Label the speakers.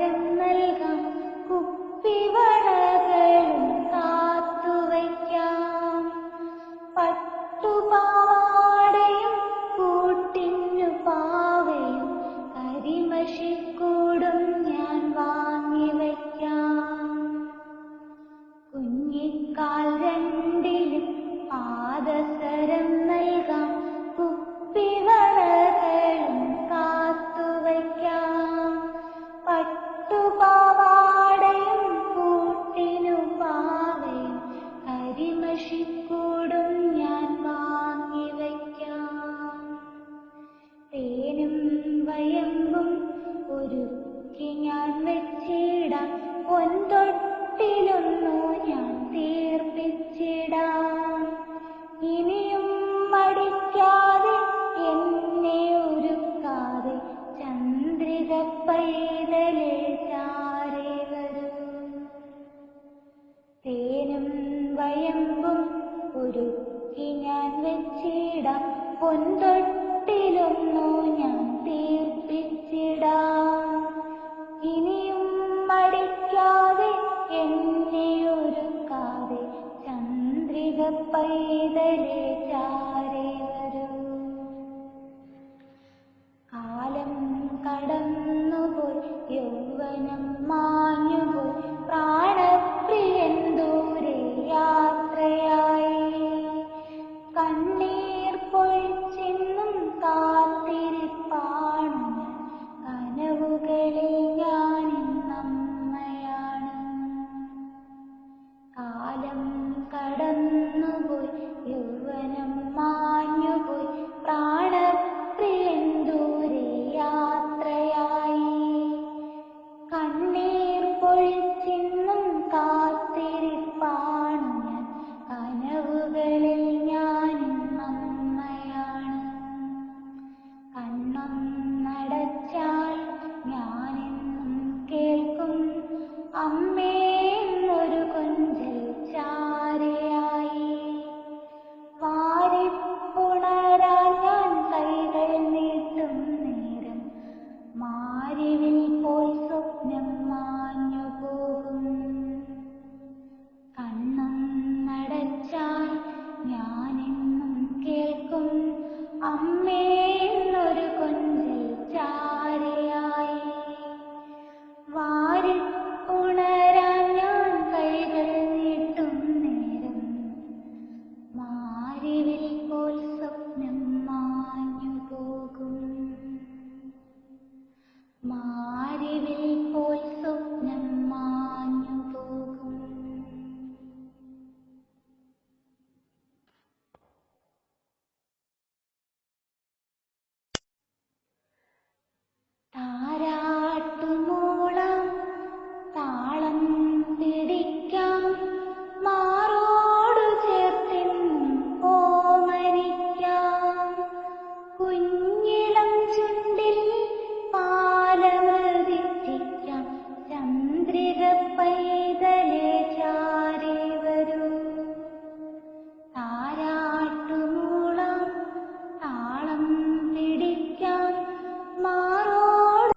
Speaker 1: aire വയമ്പും ഒരുക്കി ഞാൻ വെച്ചിടാം. പൊൻതൊട്ടിലൊന്നു ഞാൻ തീർപ്പിച്ചിടാം. ഇനിയും മടിക്കാതെ എന്നെ ഒരുക്കാതെ ചന്ദ്രിക പൈതലെ ചാരി തേനും വയമ്പും ഒരുക്കി ഞാൻ വെച്ചിടാം. പൊൻതൊട്ടിലൊന്നു ഞാൻ തീർപ്പിച്ചിടാം. ഇനിയും മടിക്കാതെ എന്നെ ഒരുക്കാതെ ചന്ദ്രിക പൈതലെ ചാരി വരൂ. അമ്മേ